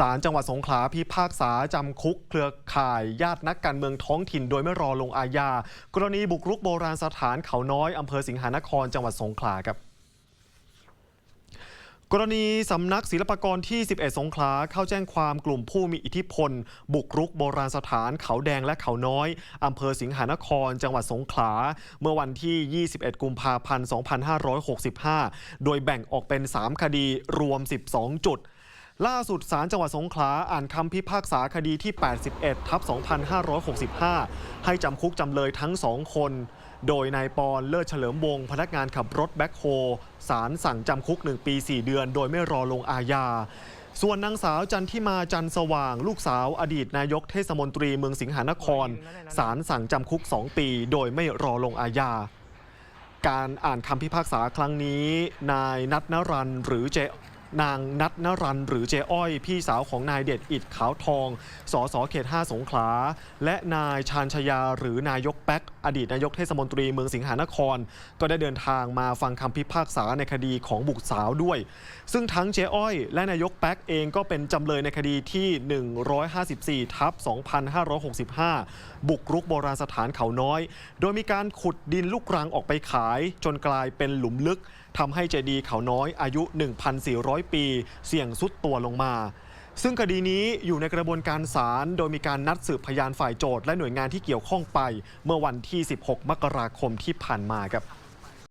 ศาลจังหวัดสงขลาพิพากษาจำคุกเครือข่าย ญาตินักการเมืองท้องถิ่นโดยไม่รอลงอาญา กรณีบุกรุกโบราณสถานเขาน้อยอำเภอสิงหานครจังหวัดสงขลาครับกรณีสำนักศิลปากรที่ 11 สงขลาเข้าแจ้งความกลุ่มผู้มีอิทธิพล บุกรุกโบราณสถานเขาแดงและเขาน้อยอำเภอสิงหานคร จังหวัดสงขลา เมื่อวันที่ 21 กุมภาพันธ์ 2565 โดยแบ่งออกเป็น 3 คดีรวม 12 จุด ล่าสุดศาลจังหวัดสงขลาอ่านคำพิพากษาคดีที่ 81 ทับ 2565 ให้จำคุกจำเลยทั้งสองคน โดยนายปอนเลิศเฉลิมวงพนักงานขับรถแบ็คโฮศาลสั่งจำคุก 1 ปี 4 เดือน โดยไม่รอลงอาญา ส่วนนางสาวจันทิมาจันสว่าง ลูกสาวอดีตนายกเทศมนตรีเมืองสิงหานครศาลสั่งจำคุก 2 ปี โดยไม่รอลงอาญาการอ่านคำพิพากษาครั้งนี้ นายนัทนรันหรือเจ นางนัทนรันหรือเจอ้อย พี่สาวของนายเดชอิดขาวทอง สสเขต 5 สงขลา และนายชาญชยาหรือนายกแป๊ก อดีตนายกเทศมนตรีเมืองสิงหานคร ก็ได้เดินทางมาฟังคำพิพากษาในคดีของบุตรสาวด้วย ซึ่งทั้งเจอ้อย และนายกแป๊กเองก็เป็นจำเลยในคดีที่ 154ทับ2565 บุกรุกโบราณสถานเขาน้อย โดยมีการขุดดินลูกรังออกไปขาย จนกลายเป็นหลุมลึกทำให้เจดีย์เขาน้อยอายุ 1,400 ปี เสี่ยงสุดตัวลงมา ซึ่งคดีนี้อยู่ในกระบวนการศาลโดยมีการนัดสืบพยานฝ่ายโจทย์และหน่วยงานที่เกี่ยวข้องไป เมื่อวันที่ 16 มกราคมที่ผ่านมาครับ